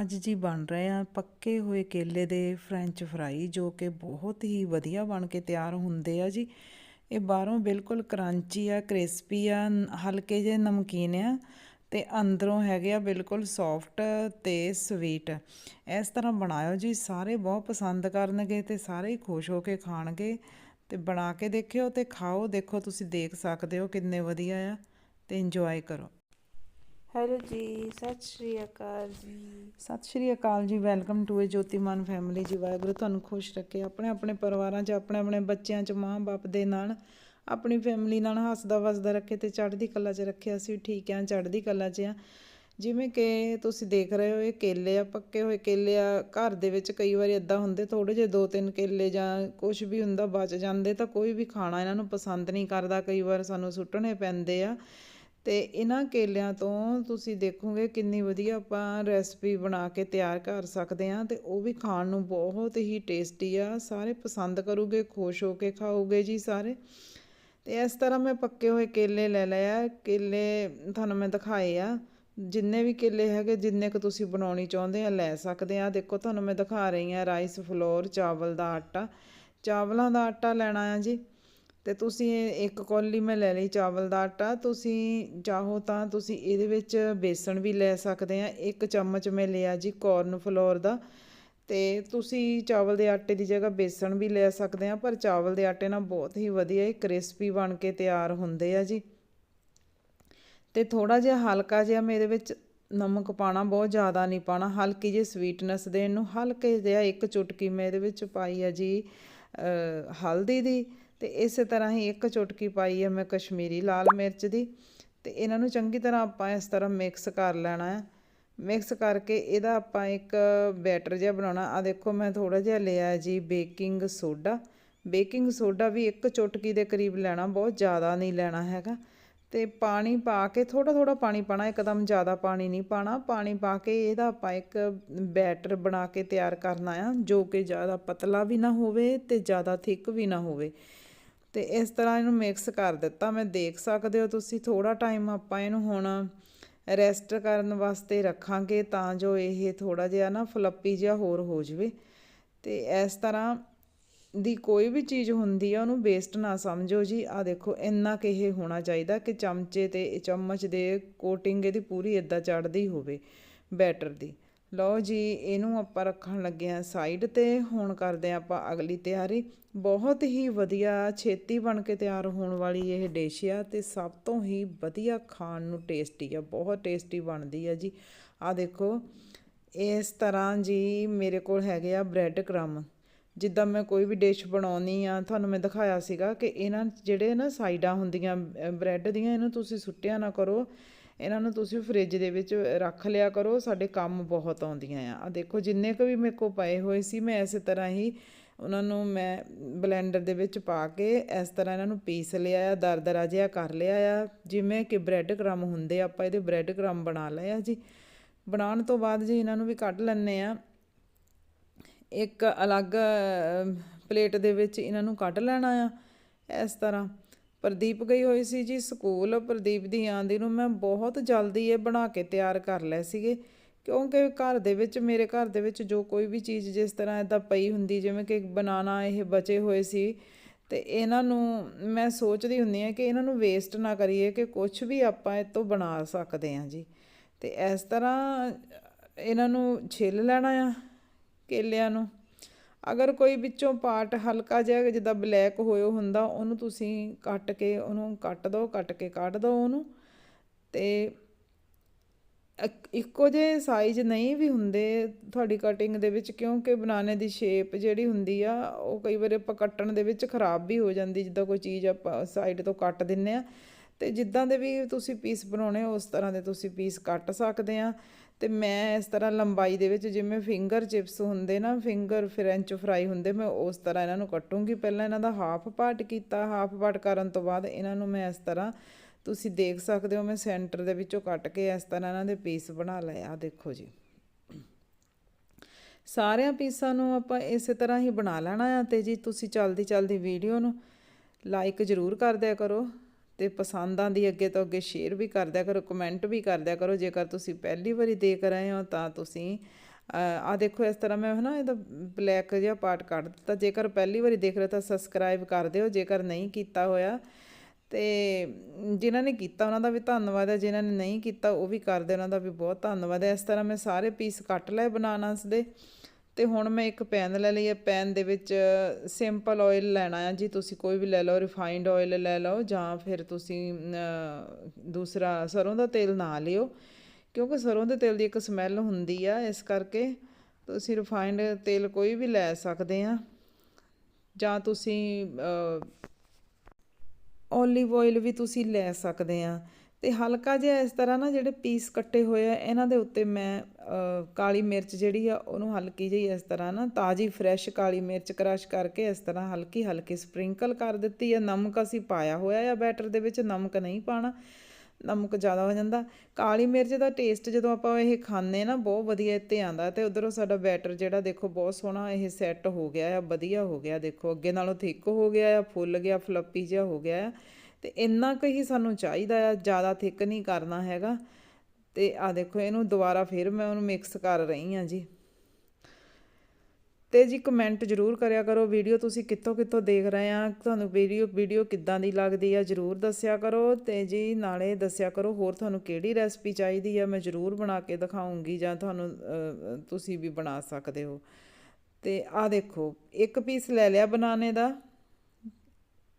ਅੱਜ ਜੀ ਬਣ ਰਹੇ ਆ ਪੱਕੇ ਹੋਏ ਕੇਲੇ ਦੇ ਫ੍ਰੈਂਚ ਫਰਾਈ ਜੋ ਕਿ ਬਹੁਤ ਹੀ ਵਧੀਆ ਬਣ ਕੇ ਤਿਆਰ ਹੁੰਦੇ ਆ ਜੀ। ਇਹ ਬਾਹਰੋਂ ਬਿਲਕੁਲ ਕਰੰਚੀ ਆ ਕ੍ਰਿਸਪੀ ਆ ਹਲਕੇ ਜਿਹੇ ਨਮਕੀਨ ਆ ਤੇ ਅੰਦਰੋਂ ਹੈਗੇ ਆ ਬਿਲਕੁਲ ਸੌਫਟ ਤੇ ਸਵੀਟ ਇਸ ਤਰ੍ਹਾਂ ਬਣਾਇਓ ਜੀ, ਸਾਰੇ ਬਹੁਤ ਪਸੰਦ ਕਰਨਗੇ ਤੇ ਸਾਰੇ ਹੀ ਖੁਸ਼ ਹੋ ਕੇ ਖਾਣਗੇ। ਤੇ ਬਣਾ ਕੇ ਦੇਖਿਓ ਤੇ ਖਾਓ, ਦੇਖੋ ਤੁਸੀਂ ਦੇਖ ਸਕਦੇ ਹੋ ਕਿੰਨੇ ਵਧੀਆ ਆ ਤੇ ਇੰਜੋਏ ਕਰੋ। ਹੈਲੋ ਜੀ, ਸਤਿ ਸ਼੍ਰੀ ਅਕਾਲ ਜੀ। Sat Sri Akal ji, welcome to a Jotiman family ji. Waheguru ਤੁਹਾਨੂੰ ਖੁਸ਼ ਰੱਖੇ, ਆਪਣੇ ਆਪਣੇ ਪਰਿਵਾਰਾਂ 'ਚ, ਆਪਣੇ ਆਪਣੇ ਬੱਚਿਆਂ 'ਚ ਮਾਂ-ਬਾਪ ਦੇ ਨਾਲ, ਆਪਣੀ ਫੈਮਿਲੀ ਨਾਲ ਹੱਸਦਾ ਵਸਦਾ ਰੱਖੇ ਤੇ ਚੜ੍ਹਦੀ ਕਲਾ 'ਚ ਰੱਖੇ ਅਸੀਂ ਠੀਕ ਆਂ ਚੜ੍ਹਦੀ ਕਲਾ 'ਚ ਆ ਜਿਵੇਂ ਕਿ ਤੁਸੀਂ ਦੇਖ ਰਹੇ ਹੋ, ਇਹ ਕੇਲੇ ਆ, ਪੱਕੇ ਹੋਏ ਕੇਲੇ ਆ, ਘਰ ਦੇ ਵਿੱਚ ਕਈ ਵਾਰੀ ਇਦਾਂ ਹੁੰਦੇ ਥੋੜੇ ਜਿਹੇ ਦੋ ਤਿੰਨ ਕੇਲੇ ਜਾਂ ਕੁਝ ਵੀ ਹੁੰਦਾ ਬਚ ਜਾਂਦੇ ਤਾਂ ਕੋਈ ਵੀ ਖਾਣਾ ਇਹਨਾਂ ਨੂੰ ਪਸੰਦ ਨਹੀਂ ਕਰਦਾ, ਕਈ ਵਾਰ ਸਾਨੂੰ ਸੁੱਟਣੇ ਪੈਂਦੇ ਆ। ਅਤੇ ਇਹਨਾਂ ਕੇਲਿਆਂ ਤੋਂ ਤੁਸੀਂ ਦੇਖੋਗੇ ਕਿੰਨੀ ਵਧੀਆ ਆਪਾਂ ਰੈਸਪੀ ਬਣਾ ਕੇ ਤਿਆਰ ਕਰ ਸਕਦੇ ਹਾਂ ਅਤੇ ਉਹ ਵੀ ਖਾਣ ਨੂੰ ਬਹੁਤ ਹੀ ਟੇਸਟੀ ਆ। ਸਾਰੇ ਪਸੰਦ ਕਰੂਗੇ, ਖੁਸ਼ ਹੋ ਕੇ ਖਾਓਗੇ ਜੀ ਸਾਰੇ। ਅਤੇ ਇਸ ਤਰ੍ਹਾਂ ਮੈਂ ਪੱਕੇ ਹੋਏ ਕੇਲੇ ਲੈ ਲਏ ਆ। ਕੇਲੇ ਤੁਹਾਨੂੰ ਮੈਂ ਦਿਖਾਏ ਆ। ਜਿੰਨੇ ਵੀ ਕੇਲੇ ਹੈਗੇ, ਜਿੰਨੇ ਕੁ ਤੁਸੀਂ ਬਣਾਉਣੀ ਚਾਹੁੰਦੇ ਆ, ਲੈ ਸਕਦੇ ਆ। ਦੇਖੋ, ਤੁਹਾਨੂੰ ਮੈਂ ਦਿਖਾ ਰਹੀ ਆ ਰਾਈਸ ਫਲੋਰ ਚਾਵਲ ਦਾ ਆਟਾ। ਚਾਵਲਾਂ ਦਾ ਆਟਾ ਲੈਣਾ ਆ ਜੀ। ਅਤੇ ਤੁਸੀਂ ਇੱਕ ਕੌਲੀ ਮੈਂ ਲੈ ਲਈ ਚਾਵਲ ਦਾ ਆਟਾ। ਤੁਸੀਂ ਚਾਹੋ ਤਾਂ ਤੁਸੀਂ ਇਹਦੇ ਵਿੱਚ ਬੇਸਣ ਵੀ ਲੈ ਸਕਦੇ ਆ। ਇੱਕ ਚਮਚ ਮੈਂ ਲਿਆ ਜੀ ਕੋਰਨ ਫਲੋਰ ਦਾ। ਅਤੇ ਤੁਸੀਂ ਚਾਵਲ ਦੇ ਆਟੇ ਦੀ ਜਗ੍ਹਾ ਬੇਸਣ ਵੀ ਲੈ ਸਕਦੇ ਆ, ਪਰ ਚਾਵਲ ਦੇ ਆਟੇ ਨਾਲ ਬਹੁਤ ਹੀ ਵਧੀਆ ਇਹ ਕ੍ਰਿਸਪੀ ਬਣ ਕੇ ਤਿਆਰ ਹੁੰਦੇ ਆ ਜੀ। ਅਤੇ ਥੋੜ੍ਹਾ ਜਿਹਾ ਹਲਕਾ ਜਿਹਾ ਮੈਂ ਇਹਦੇ ਵਿੱਚ ਨਮਕ ਪਾਣਾ ਬਹੁਤ ਜ਼ਿਆਦਾ ਨਹੀਂ ਪਾਣਾ ਹਲਕੀ ਜਿਹੀ ਸਵੀਟਨੈਸ ਦੇਣ ਨੂੰ ਹਲਕੇ ਜਿਹਾ ਇੱਕ ਚੁਟਕੀ ਮੈਂ ਇਹਦੇ ਵਿੱਚ ਪਾਈ ਆ ਜੀ ਹਲਦੀ ਦੀ। ਤੇ ਇਸੇ ਤਰ੍ਹਾਂ ਹੀ ਇੱਕ ਚੁਟਕੀ ਪਾਈ ਹੈ ਮੈਂ ਕਸ਼ਮੀਰੀ ਲਾਲ ਮਿਰਚ ਦੀ ਤੇ ਇਹਨਾਂ ਨੂੰ ਚੰਗੀ ਤਰ੍ਹਾਂ ਆਪਾਂ ਇਸ ਤਰ੍ਹਾਂ ਮਿਕਸ ਕਰ ਲੈਣਾ ਹੈ। ਮਿਕਸ ਕਰਕੇ ਇਹਦਾ ਆਪਾਂ ਇੱਕ ਬੈਟਰ ਜਿਹਾ ਬਣਾਉਣਾ। ਆ ਦੇਖੋ ਮੈਂ ਥੋੜਾ ਜਿਹਾ ਲਿਆ ਜੀ ਬੇਕਿੰਗ ਸੋਡਾ। ਬੇਕਿੰਗ ਸੋਡਾ ਵੀ ਇੱਕ ਚੁਟਕੀ ਦੇ ਕਰੀਬ ਲੈਣਾ, ਬਹੁਤ ਜ਼ਿਆਦਾ ਨਹੀਂ ਲੈਣਾ ਹੈਗਾ। ਤੇ ਪਾਣੀ ਪਾ ਕੇ ਥੋੜਾ ਥੋੜਾ ਪਾਣੀ ਪਾਣਾ, ਇੱਕਦਮ ਜ਼ਿਆਦਾ ਪਾਣੀ ਨਹੀਂ ਪਾਣਾ। ਪਾਣੀ ਪਾ ਕੇ ਇਹਦਾ ਆਪਾਂ ਇੱਕ ਬੈਟਰ ਬਣਾ ਕੇ ਤਿਆਰ ਕਰਨਾ ਆ, ਜੋ ਕਿ ਜ਼ਿਆਦਾ ਪਤਲਾ ਵੀ ਨਾ ਹੋਵੇ ਤੇ ਜ਼ਿਆਦਾ ਥਿੱਕ ਵੀ ਨਾ ਹੋਵੇ। ਤੇ ਇਸ ਤਰ੍ਹਾਂ ਇਹਨੂੰ ਮਿਕਸ ਕਰ ਦਿੱਤਾ। ਮੈਂ ਦੇਖ ਸਕਦੇ ਹੋ ਤੁਸੀਂ ਥੋੜਾ ਟਾਈਮ ਆਪਾਂ ਇਹਨੂੰ ਹੁਣ ਰੈਸਟ ਕਰਨ ਵਾਸਤੇ ਰੱਖਾਂਗੇ ਤਾਂ ਜੋ ਇਹ ਥੋੜਾ ਜਿਹਾ ਨਾ ਫਲੱਪੀ ਜਿਹਾ ਹੋਰ ਹੋ ਜਵੇ। ਤੇ ਇਸ ਤਰ੍ਹਾਂ ਦੀ ਕੋਈ ਵੀ ਚੀਜ਼ ਹੁੰਦੀ ਆ, ਉਹਨੂੰ ਵੇਸਟ ਨਾ ਸਮਝੋ ਜੀ। ਆ ਦੇਖੋ, ਇੰਨਾ ਕਿ ਇਹ ਹੋਣਾ ਚਾਹੀਦਾ ਕਿ ਚਮਚੇ ਤੇ, ਚਮਚ ਦੇ ਕੋਟਿੰਗ ਇਹਦੀ ਪੂਰੀ ਇਦਾਂ ਚੜਦੀ ਹੋਵੇ ਬੈਟਰ ਦੀ। ਲਓ ਜੀ, ਇਹਨੂੰ ਆਪਾਂ ਰੱਖਣ ਲੱਗੇ ਆ ਸਾਈਡ ਤੇ। ਹੁਣ ਕਰਦੇ ਆ ਆਪਾਂ ਅਗਲੀ ਤਿਆਰੀ। ਬਹੁਤ ਹੀ ਵਧੀਆ ਛੇਤੀ ਬਣ ਕੇ ਤਿਆਰ ਹੋਣ ਵਾਲੀ ਇਹ ਡਿਸ਼ ਆ ਤੇ ਸਭ ਤੋਂ ਹੀ ਵਧੀਆ ਖਾਣ ਨੂੰ ਟੇਸਟੀ ਆ, ਬਹੁਤ ਟੇਸਟੀ ਬਣਦੀ ਆ ਜੀ। ਆ ਦੇਖੋ, ਇਸ ਤਰ੍ਹਾਂ ਜੀ ਮੇਰੇ ਕੋਲ ਹੈਗੇ ਆ ਬ੍ਰੈਡ ਕ੍ਰਮ ਜਿੱਦਾਂ ਮੈਂ ਕੋਈ ਵੀ ਡਿਸ਼ ਬਣਾਉਣੀ ਆ, ਤੁਹਾਨੂੰ ਮੈਂ ਦਿਖਾਇਆ ਸੀਗਾ ਕਿ ਇਹਨਾਂ ਜਿਹੜੇ ਨਾ ਸਾਈਡਾਂ ਹੁੰਦੀਆਂ ਬ੍ਰੈਡ ਦੀਆਂ, ਇਹਨੂੰ ਤੁਸੀਂ ਸੁੱਟਿਆ ਨਾ ਕਰੋ। ਇਹਨਾਂ ਨੂੰ ਤੁਸੀਂ ਫ੍ਰਿਜ ਦੇ ਵਿੱਚ ਰੱਖ ਲਿਆ ਕਰੋ, ਸਾਡੇ ਕੰਮ ਬਹੁਤ ਆਉਂਦੀਆਂ ਆ। ਆ ਦੇਖੋ, ਜਿੰਨੇ ਕੁ ਵੀ ਮੇਰੇ ਕੋਲ ਪਏ ਹੋਏ ਸੀ, ਮੈਂ ਇਸੇ ਤਰ੍ਹਾਂ ਹੀ ਉਹਨਾਂ ਨੂੰ ਮੈਂ ਬਲੈਂਡਰ ਦੇ ਵਿੱਚ ਪਾ ਕੇ ਇਸ ਤਰ੍ਹਾਂ ਇਹਨਾਂ ਨੂੰ ਪੀਸ ਲਿਆ ਆ, ਦਰਦਰਾ ਜਿਹਾ ਕਰ ਲਿਆ ਆ। ਜਿਵੇਂ ਕਿ ਬ੍ਰੈਡ ਕ੍ਰਮ ਹੁੰਦੇ ਆਪਾਂ ਇਹਦੇ ਬ੍ਰੈਡ ਕ੍ਰਮ ਬਣਾ ਲਏ ਆ ਜੀ। ਬਣਾਉਣ ਤੋਂ ਬਾਅਦ ਜੀ ਇਹਨਾਂ ਨੂੰ ਵੀ ਕੱਢ ਲੈਣੇ ਆ। ਇੱਕ ਅਲੱਗ ਪਲੇਟ ਦੇ ਵਿੱਚ ਇਹਨਾਂ ਨੂੰ ਕੱਢ ਲੈਣਾ ਆ, ਇਸ ਤਰ੍ਹਾਂ। ਪ੍ਰਦੀਪ ਗਈ ਹੋਈ ਸੀ ਜੀ ਸਕੂਲ। ਪ੍ਰਦੀਪ ਦੀ ਆਂਦੀ ਨੂੰ ਮੈਂ ਬਹੁਤ ਜਲਦੀ ਇਹ ਬਣਾ ਕੇ ਤਿਆਰ ਕਰ ਲਏ ਸੀਗੇ। ਕਿਉਂਕਿ ਘਰ ਦੇ ਵਿੱਚ, ਮੇਰੇ ਘਰ ਦੇ ਵਿੱਚ ਜੋ ਕੋਈ ਵੀ ਚੀਜ਼ ਜਿਸ ਤਰ੍ਹਾਂ ਇਦਾਂ ਪਈ ਹੁੰਦੀ, ਜਿਵੇਂ ਕਿ ਬਨਾਨਾ ਇਹ ਬਚੇ ਹੋਏ ਸੀ, ਤੇ ਇਹਨਾਂ ਨੂੰ ਮੈਂ ਸੋਚਦੀ ਹੁੰਦੀ ਆ ਕਿ ਇਹਨਾਂ ਨੂੰ ਵੇਸਟ ਨਾ ਕਰੀਏ ਕਿ ਕੁਝ ਵੀ ਆਪਾਂ ਇਹ ਤੋਂ ਬਣਾ ਸਕਦੇ ਹਾਂ ਜੀ। ਤੇ ਇਸ ਤਰ੍ਹਾਂ ਇਹਨਾਂ ਨੂੰ ਛਿੱਲ ਲੈਣਾ ਆ ਕੇਲਿਆਂ ਨੂੰ। ਅਗਰ ਕੋਈ ਵਿੱਚੋਂ ਪਾਰਟ ਹਲਕਾ ਜਿਹਾ ਜਿੱਦਾਂ ਬਲੈਕ ਹੋਇਓ ਹੁੰਦਾ, ਉਹਨੂੰ ਤੁਸੀਂ ਕੱਟ ਕੇ ਉਹਨੂੰ ਕੱਟ ਦਿਓ ਕੱਟ ਕੇ ਕੱਢ ਦਿਓ ਉਹਨੂੰ ਤੇ ਇੱਕੋ ਜਿਹੇ ਸਾਈਜ਼ ਨਹੀਂ ਵੀ ਹੁੰਦੇ ਤੁਹਾਡੀ ਕਟਿੰਗ ਦੇ ਵਿੱਚ, ਕਿਉਂਕਿ ਬਣਾਉਣੇ ਦੀ ਸ਼ੇਪ ਜਿਹੜੀ ਹੁੰਦੀ ਆ, ਉਹ ਕਈ ਵਾਰੀ ਆਪਾਂ ਕੱਟਣ ਦੇ ਵਿੱਚ ਖਰਾਬ ਵੀ ਹੋ ਜਾਂਦੀ, ਜਿੱਦਾਂ ਕੋਈ ਚੀਜ਼ ਆਪਾਂ ਸਾਈਡ ਤੋਂ ਕੱਟ ਦਿੰਨੇ ਆ। ਤੇ ਜਿੱਦਾਂ ਦੇ ਵੀ ਤੁਸੀਂ ਪੀਸ ਬਣਾਉਣੇ, ਉਸ ਤਰ੍ਹਾਂ ਦੇ ਤੁਸੀਂ ਪੀਸ ਕੱਟ ਸਕਦੇ ਆ। ਤੇ ਮੈਂ ਇਸ ਤਰ੍ਹਾਂ ਲੰਬਾਈ ਦੇ ਵਿੱਚ ਜਿਵੇਂ ਫਿੰਗਰ ਚਿਪਸ ਹੁੰਦੇ ਨਾ ਫਿੰਗਰ ਫ੍ਰੈਂਚ ਫਰਾਈ ਹੁੰਦੇ, ਮੈਂ ਉਸ ਤਰ੍ਹਾਂ ਇਹਨਾਂ ਨੂੰ ਕੱਟੂੰਗੀ। ਪਹਿਲਾਂ ਇਹਨਾਂ ਦਾ ਹਾਫ ਪਾਰਟ ਕੀਤਾ ਹਾਫ ਪਾਰਟ ਕਰਨ ਤੋਂ ਬਾਅਦ ਇਹਨਾਂ ਨੂੰ ਮੈਂ ਇਸ ਤਰ੍ਹਾਂ ਤੁਸੀਂ ਦੇਖ ਸਕਦੇ ਹੋ, ਮੈਂ ਸੈਂਟਰ ਦੇ ਵਿੱਚੋਂ ਕੱਟ ਕੇ ਇਸ ਤਰ੍ਹਾਂ ਇਹਨਾਂ ਦੇ ਪੀਸ ਬਣਾ ਲਏ। ਆ ਦੇਖੋ ਜੀ। ਸਾਰਿਆਂ ਪੀਸਾਂ ਨੂੰ ਆਪਾਂ ਇਸੇ ਤਰ੍ਹਾਂ ਹੀ ਬਣਾ ਲੈਣਾ ਆ ਤੇ ਜੀ ਤੁਸੀਂ ਚਲਦੀ ਚਲਦੀ ਵੀਡੀਓ ਨੂੰ ਲਾਈਕ ਜ਼ਰੂਰ ਕਰ ਦਿਆ ਕਰੋ। ਤੇ ਪਸੰਦ ਆਂਦੀ ਅੱਗੇ ਤੋਂ ਅੱਗੇ ਸ਼ੇਅਰ ਵੀ ਕਰਦਿਆ ਕਰੋ ਕਮੈਂਟ ਵੀ ਕਰਦਿਆ ਕਰੋ। ਜੇਕਰ ਤੁਸੀਂ ਪਹਿਲੀ ਵਾਰੀ ਦੇਖ ਰਹੇ ਹੋ ਤਾਂ ਤੁਸੀਂ ਆ ਦੇਖੋ ਇਸ ਤਰ੍ਹਾਂ ਮੈਂ ਹਨਾ ਇਹਦਾ ਬਲੈਕ ਜਿਹਾ ਪਾਰਟ ਕੱਢ ਦਿੱਤਾ। ਜੇਕਰ ਪਹਿਲੀ ਵਾਰੀ ਦੇਖ ਰਹੇ ਤਾਂ ਸਬਸਕ੍ਰਾਈਬ ਕਰ ਦਿਓ, ਜੇਕਰ ਨਹੀਂ ਕੀਤਾ ਹੋਇਆ ਤੇ ਜਿਨ੍ਹਾਂ ਨੇ ਕੀਤਾ ਉਹਨਾਂ ਦਾ ਵੀ ਧੰਨਵਾਦ ਹੈ, ਜਿਨ੍ਹਾਂ ਨੇ ਨਹੀਂ ਕੀਤਾ ਉਹ ਵੀ ਕਰਦੇ ਉਹਨਾਂ ਦਾ ਵੀ ਬਹੁਤ ਧੰਨਵਾਦ ਹੈ। ਇਸ ਤਰ੍ਹਾਂ ਮੈਂ ਸਾਰੇ ਪੀਸ ਕੱਟ ਲਏ ਬਨਾਨਾਸ ਦੇ। ਤੇ ਹੁਣ ਮੈਂ ਇੱਕ ਪੈਨ ਲੈ ਲਈ ਹੈ। ਪੈਨ ਦੇ ਵਿੱਚ ਸਿੰਪਲ ਆਇਲ ਲੈਣਾ ਹੈ। ਜੀ, ਤੁਸੀਂ ਕੋਈ ਵੀ ਲੈ ਲਓ, ਰਿਫਾਈਨਡ ਆਇਲ ਲੈ ਲਓ ਜਾਂ ਫਿਰ ਤੁਸੀਂ ਦੂਸਰਾ ਸਰੋਂ ਦਾ ਤੇਲ ਨਾ ਲਿਓ। ਕਿਉਂਕਿ ਸਰੋਂ ਦੇ ਤੇਲ ਦੀ ਇੱਕ ਸਮੈਲ ਹੁੰਦੀ ਆ, ਇਸ ਕਰਕੇ ਤੁਸੀਂ ਰਿਫਾਈਨਡ ਤੇਲ ਕੋਈ ਵੀ ਲੈ ਸਕਦੇ ਆ। ਜਾਂ ਤੁਸੀਂ ਓਲੀਵ ਆਇਲ ਵੀ ਤੁਸੀਂ ਲੈ ਸਕਦੇ ਆ। ਤੇ ਹਲਕਾ ਜਿਹਾ ਇਸ ਤਰ੍ਹਾਂ ਨਾ ਜਿਹੜੇ ਪੀਸ ਕੱਟੇ ਹੋਏ ਆ, ਇਹਨਾਂ ਦੇ ਉੱਤੇ ਮੈਂ ਕਾਲੀ ਮਿਰਚ ਜਿਹੜੀ ਆ, ਉਹਨੂੰ ਹਲਕੀ ਜਿਹੀ ਇਸ ਤਰ੍ਹਾਂ ਨਾ ਤਾਜ਼ੀ ਫਰੈਸ਼ ਕਾਲੀ ਮਿਰਚ ਕ੍ਰਸ਼ ਕਰਕੇ ਇਸ ਤਰ੍ਹਾਂ ਹਲਕੀ ਹਲਕੀ ਸਪ੍ਰਿੰਕਲ ਕਰ ਦਿੱਤੀ ਆ। ਨਮਕ ਅਸੀਂ ਪਾਇਆ ਹੋਇਆ ਆ ਬੈਟਰ ਦੇ ਵਿੱਚ, ਨਮਕ ਨਹੀਂ ਪਾਣਾ, ਨਮਕ ਜ਼ਿਆਦਾ ਹੋ ਜਾਂਦਾ। ਕਾਲੀ ਮਿਰਚ ਦਾ ਟੇਸਟ ਜਦੋਂ ਆਪਾਂ ਇਹ ਖਾਂਦੇ ਨਾ, ਬਹੁਤ ਵਧੀਆ ਇੱਥੇ ਆਂਦਾ ਤੇ ਉਧਰੋਂ ਸਾਡਾ ਬੈਟਰ ਜਿਹੜਾ ਦੇਖੋ ਬਹੁਤ ਸੋਹਣਾ ਇਹ ਸੈੱਟ ਹੋ ਗਿਆ ਆ, ਵਧੀਆ ਹੋ ਗਿਆ ਦੇਖੋ, ਅੱਗੇ ਨਾਲੋਂ ਥਿੱਕ ਹੋ ਗਿਆ ਆ, ਫੁੱਲ ਗਿਆ ਫਲੱਪੀ ਜਿਹਾ ਹੋ ਗਿਆ ਆ। ਤੇ ਇੰਨਾ ਕੁ ਹੀ ਸਾਨੂੰ ਚਾਹੀਦਾ ਆ, ਜ਼ਿਆਦਾ ਥਿੱਕ ਨਹੀਂ ਕਰਨਾ ਹੈਗਾ। ਤੇ ਆ ਦੇਖੋ, ਇਹਨੂੰ ਦੁਬਾਰਾ ਫਿਰ ਮੈਂ ਉਹਨੂੰ ਮਿਕਸ ਕਰ ਰਹੀ ਹਾਂ ਜੀ। ਤੇ ਜੀ ਕਮੈਂਟ ਜਰੂਰ ਕਰਿਆ ਕਰੋ ਵੀਡੀਓ ਤੁਸੀਂ ਕਿੱਥੋਂ ਕਿੱਥੋਂ ਦੇਖ ਰਹੇ ਆ, ਤੁਹਾਨੂੰ ਵੀਡੀਓ ਵੀਡੀਓ ਕਿੱਦਾਂ ਦੀ ਲੱਗਦੀ ਆ ਜਰੂਰ ਦੱਸਿਆ ਕਰੋ। ਤੇ ਜੀ ਨਾਲੇ ਦੱਸਿਆ ਕਰੋ ਹੋਰ ਤੁਹਾਨੂੰ ਕਿਹੜੀ ਰੈਸਪੀ ਚਾਹੀਦੀ ਆ, ਮੈਂ ਜਰੂਰ ਬਣਾ ਕੇ ਦਿਖਾਉਂਗੀ ਜਾਂ ਤੁਹਾਨੂੰ ਤੁਸੀਂ ਵੀ ਬਣਾ ਸਕਦੇ ਹੋ। ਤੇ ਆ ਦੇਖੋ, ਇੱਕ ਪੀਸ ਲੈ ਲਿਆ ਬਨਾਨੇ ਦਾ।